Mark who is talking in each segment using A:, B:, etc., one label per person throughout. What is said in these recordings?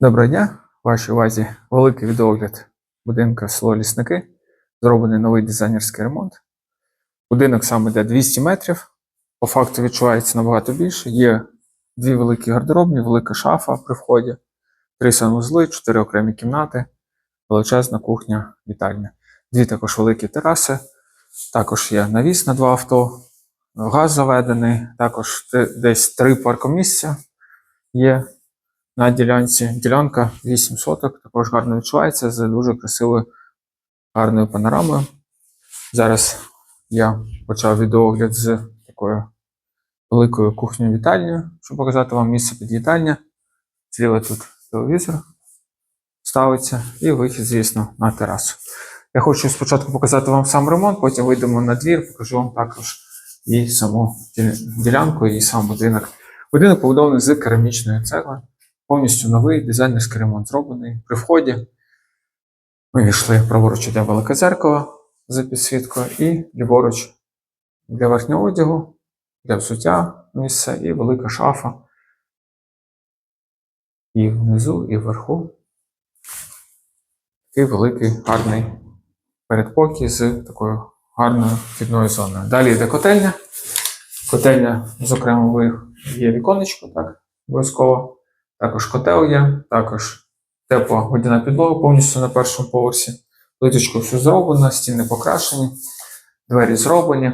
A: Доброго дня! В вашій увазі великий відеогляд будинку село Лісники. Зроблений новий дизайнерський ремонт. Будинок сам іде 200 метрів. По факту відчувається набагато більше. Є дві великі гардеробні, велика шафа при вході, три санвузли, чотири окремі кімнати, величезна кухня, вітальня. Дві також великі тераси. Також є навіс на два авто, газ заведений, також десь три паркомісця є на ділянці. Ділянка 8 соток, також гарно відчувається з дуже красивою гарною панорамою. Зараз я почав відеогляд з такою великою кухнею вітальнею, щоб показати вам місце під вітальня. Зліва тут телевізор ставиться і вихід, звісно, на терасу. Я хочу спочатку показати вам сам ремонт, потім вийдемо на двір, покажу вам також і саму ділянку, і сам будинок. Будинок побудований з керамічної цегли повністю новий дизайнерський ремонт зроблений. При вході ми війшли праворуч іде велике дзеркало з підсвіткою, і ліворуч для верхнього одягу, для взуття місце і велика шафа. І внизу, і вверху. Такий великий гарний передпокій з такою гарною вхідною зоною. Далі йде котельня. Котельня, зокрема, є віконечко, так, обов'язково. Також котел є, також тепла водяна підлога повністю на першому поверсі. Плиточку все зроблено, стіни покрашені, двері зроблені.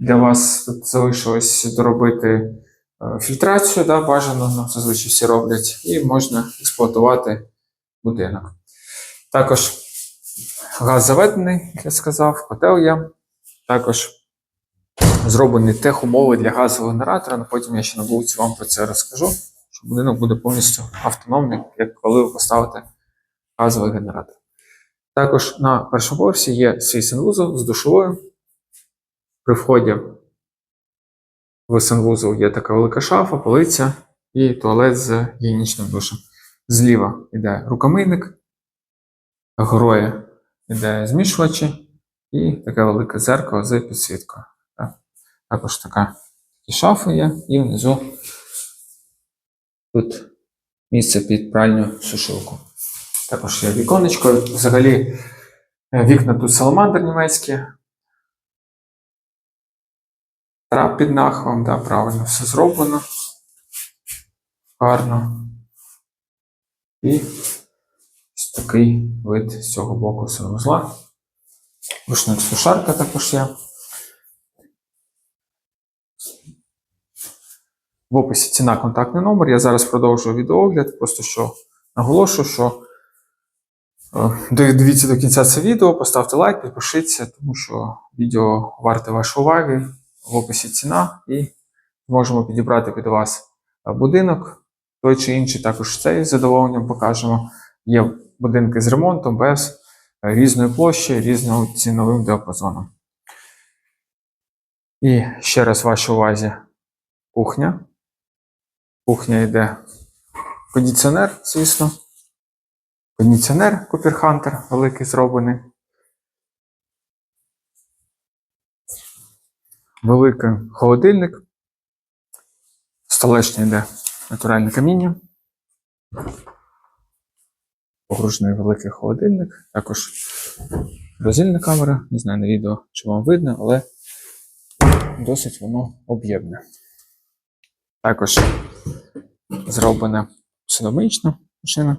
A: Для вас тут залишилось доробити е, фільтрацію, да, бажано, ну, зазвичай всі роблять, і можна експлуатувати будинок. Також газ заведений, як я сказав, котел є. Також зроблені техумови для газового генератора, але потім я ще на вулиці вам про це розкажу будинок буде повністю автономний, як коли ви поставите газовий генератор. Також на першому поверсі є свій санвузол з душовою. При вході в санвузол є така велика шафа, полиця і туалет з гігієнічним душем. Зліва йде рукомийник, гроє йде змішувачі і таке велике дзеркало з підсвіткою. Також така такі шафи є, і внизу Тут місце під пральню сушилку. Також є віконечко. Взагалі е, вікна тут саламандр німецькі. Трап під нахилом, да, правильно все зроблено. Гарно. І ось такий вид з цього боку санвузла. Рушник сушарка також є. В описі ціна, контактний номер. Я зараз продовжую відеоогляд, просто що наголошую, що е, дивіться до кінця це відео, поставте лайк, підпишіться, тому що відео варте вашої уваги. В описі ціна, і зможемо підібрати під вас е, будинок, той чи інший, також цей з задоволенням покажемо. Є будинки з ремонтом без е, різної площі, різним ціновим діапазоном. І ще раз вашій увазі кухня. Кухня йде кондиціонер, звісно. Кондиціонер Hunter великий зроблений. Великий холодильник. Столешня йде натуральне каміння. Погружений великий холодильник. Також роздільна камера. Не знаю на відео, чи вам видно, але досить воно об'ємне. Також зроблена посудомиїчна машина.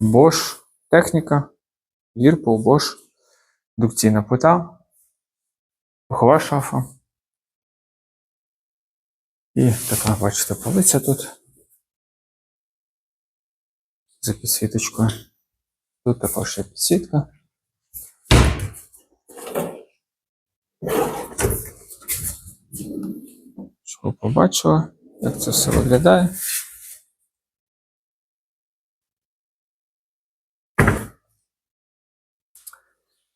A: Bosch техніка, Whirlpool, Bosch, дукційна плита, пухова шафа. І така, бачите, полиця тут. За підсвіточкою. Тут також є підсвітка. Ви побачили, як це все виглядає.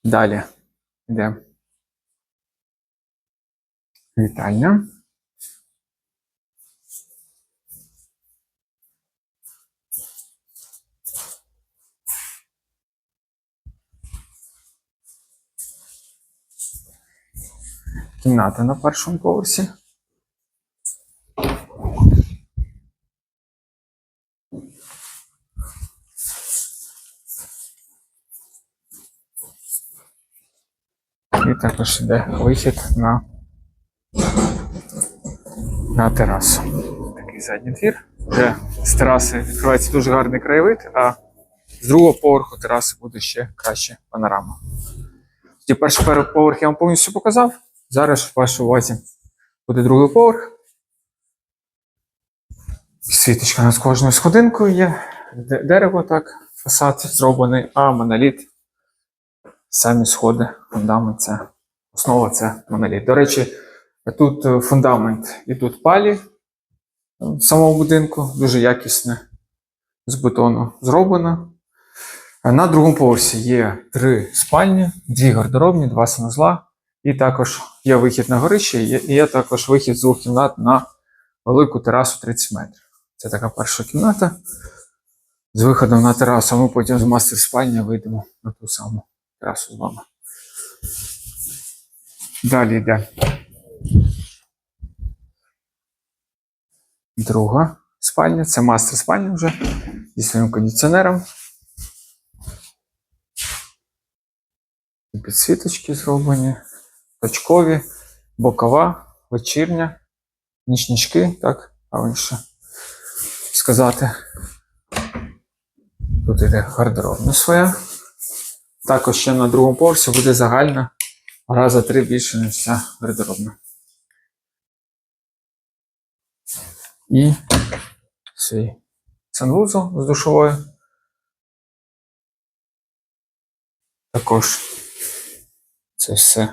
A: Далі йде вітальня. Кімната на першому поверсі. І також йде вихід на, на терасу. Такий задній двір, де з тераси відкривається дуже гарний краєвид, а з другого поверху тераси буде ще краще панорама. Перший поверх я вам повністю показав. Зараз в вашій увазі буде другий поверх. Світочка над кожною сходинкою є. Дерево так, фасад зроблений, а моноліт. Самі сходи, фундамент це основа це моноліт. До речі, тут е, фундамент і тут палі е, в самому будинку, дуже якісне з бетону зроблено. На другому поверсі є три спальні, дві гардеробні, два санузла, і також є вихід на горище, і є, є також вихід з двох кімнат на велику терасу 30 метрів. Це така перша кімната. З виходом на терасу, ми потім з мастер спальні вийдемо на ту саму терасу з вами. Далі йде. Друга спальня. Це мастер спальня вже зі своїм кондиціонером. Підсвіточки зроблені, точкові, бокова, вечірня, нічнички, так, правильніше сказати. Тут іде гардеробна своя. Також ще на другому поверсі буде загальна раза три більше, ніж вся гардеробна. І свій санвузол з душовою. Також це все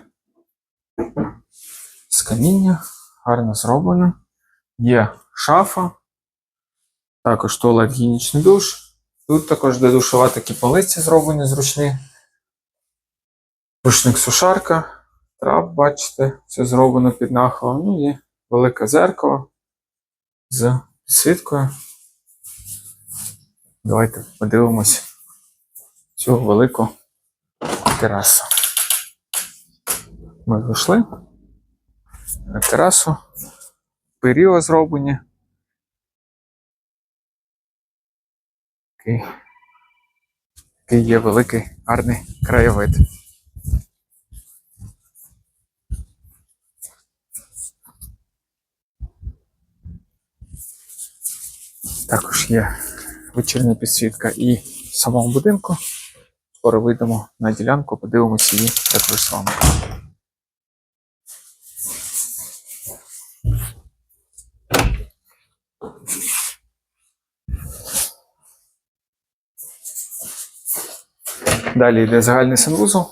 A: з каміння, гарно зроблено. Є шафа, також туалет гігієнічний душ. Тут також де душова такі полиці зроблені зручні. Рушник сушарка, трап, бачите, все зроблено під нахилом. Ну і велике зеркало з підсвіткою. Давайте подивимось цю велику терасу. Ми вийшли на терасу. Період зроблені. Такий, такий є великий гарний краєвид. Також є вечірня підсвітка і в самому будинку. Скоро вийдемо на ділянку, подивимося її також з. Далі йде загальний санвузол.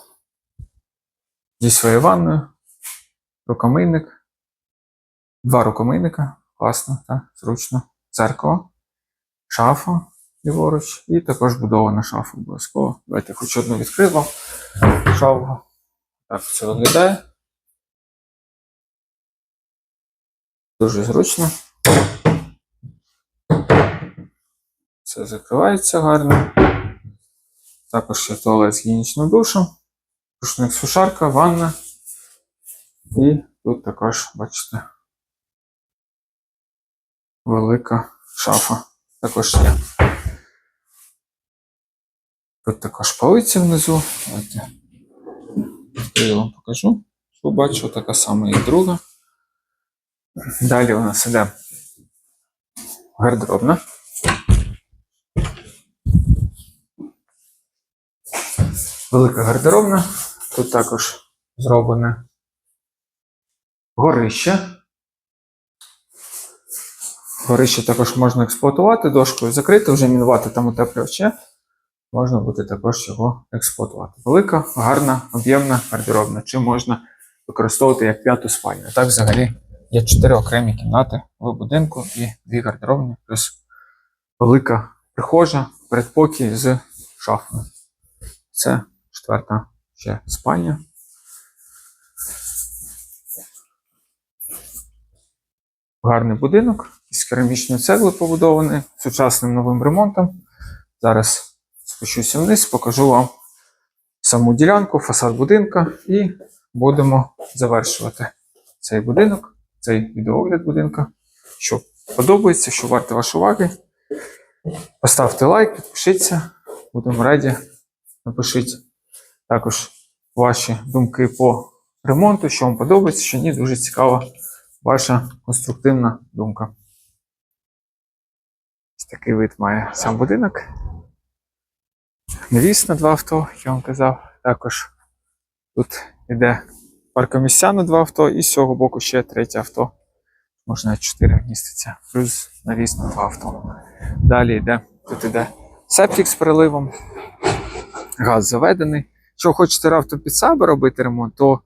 A: Зі своєю ванною, рукомийник, два рукомийника, класно, так, зручно, зеркало, шафа ліворуч, і також будована шафа обов'язково. Давайте хоч одну відкрив вам шафу. Так це виглядає. Дуже зручно. Все закривається гарно. Також є туалет з гігієнічним душем, рушник сушарка, ванна. І тут також, бачите, велика шафа. Також є. Тут також полиці внизу. Давайте я вам покажу. Що бачу, така сама і друга. Далі у нас іде гардеробна. Велика гардеробна. Тут також зроблене горище. Горище також можна експлуатувати, дошкою закрити, вже мінувати там утеплювачі. Можна буде також його експлуатувати. Велика, гарна, об'ємна гардеробна, чи можна використовувати як п'яту спальню. Так, взагалі, є чотири окремі кімнати в будинку і дві гардеробні, плюс велика прихожа, передпокій з шафою. Це четверта ще спальня. Гарний будинок керамічної цегли побудований, сучасним новим ремонтом. Зараз спущуся вниз, покажу вам саму ділянку, фасад будинка і будемо завершувати цей будинок, цей відеогляд будинка. Що подобається, що варте вашої уваги. Поставте лайк, підпишіться, будемо раді. Напишіть також ваші думки по ремонту, що вам подобається, що ні, дуже цікава ваша конструктивна думка. Такий вид має сам будинок. Навіс на два авто, я вам казав. Також тут йде паркомісця на два авто, і з цього боку ще третє авто. Можна чотири вміститься, плюс навіс на два авто. Далі йде, тут йде септик з переливом, газ заведений. Якщо хочете раптом під себе робити ремонт, то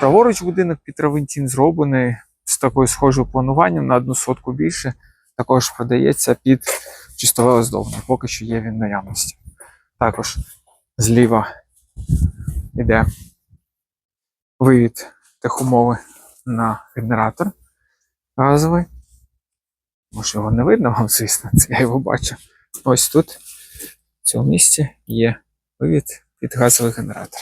A: праворуч будинок під Равентін зроблений з такою схожою плануванням на одну сотку більше. Також продається під чистове оздоблення. Поки що є він наявності. Також зліва йде вивід техумови на генератор газовий. Може його не видно вам, звісно, це я його бачу. Ось тут, в цьому місці, є вивід під газовий генератор.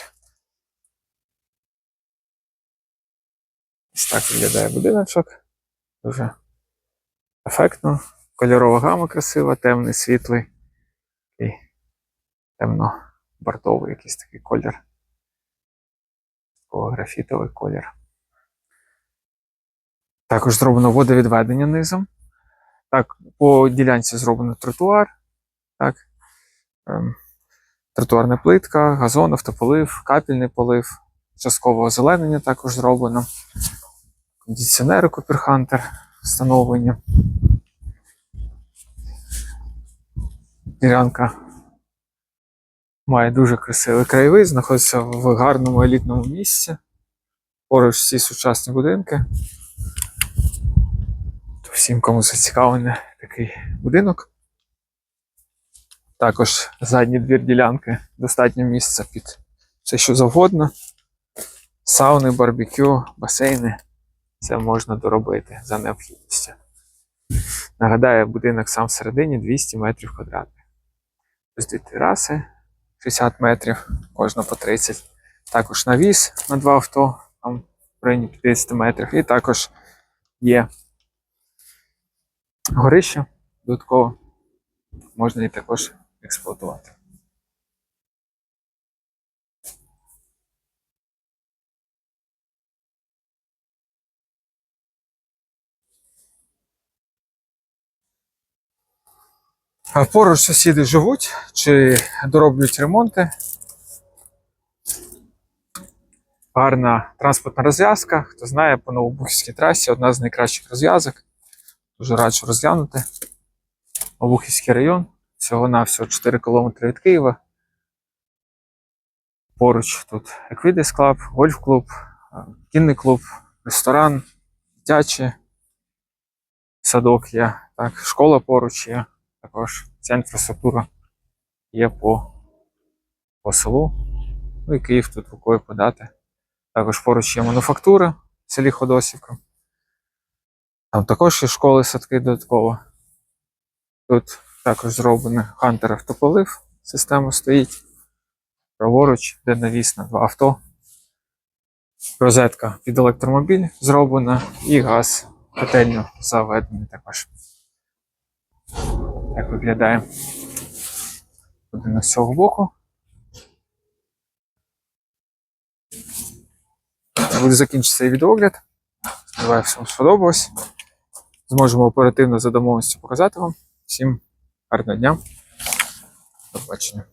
A: Ось так виглядає будиночок. Дуже ефектно. Кольорова гама красива, темний, світлий і темно-бордовий якийсь такий колір. Такого графітовий колір. Також зроблено водовідведення низом. Так, по ділянці зроблено тротуар. Так. Ем, тротуарна плитка, газон, автополив, капельний полив, часткове озеленення також зроблено. Кондиціонери Куперхантер встановлені. Ділянка має дуже красивий краєвид, знаходиться в гарному елітному місці. Поруч всі сучасні будинки. То всім, кому зацікавлений такий будинок. Також задній двір ділянки достатньо місця під все, що завгодно. Сауни, барбекю, басейни. Це можна доробити за необхідністю. Нагадаю, будинок сам всередині 200 метрів квадратних. Ось дві тераси 60 метрів, кожна по 30. Також навіс на два авто, там в районі 50 метрів. І також є горище додатково. Можна і також експлуатувати. Поруч сусіди живуть чи дороблюють ремонти. Гарна транспортна розв'язка. Хто знає, по Новобухівській трасі одна з найкращих розв'язок. Дуже раджу розглянути. Новобухівський район. Всього-навсього 4 км від Києва. Поруч тут Equides Club, гольф-клуб, кінний клуб, ресторан, дитячий садок є. Так, школа поруч є. Також ця інфраструктура є по, по селу. Ну і Київ тут рукою подати. Також поруч є мануфактура в селі Ходосівка. Там також є школи, садки додатково. Тут також зроблений хантер автополив. Система стоїть. Праворуч, де навіс на два авто. Розетка під електромобіль зроблена і газ котельню заведений також. Так виглядає один з цього боку. Буде закінчитися і відогляд. Сподіваюся, вам сподобалось. Зможемо оперативно за домовленістю показати вам. Всім гарного дня. До побачення.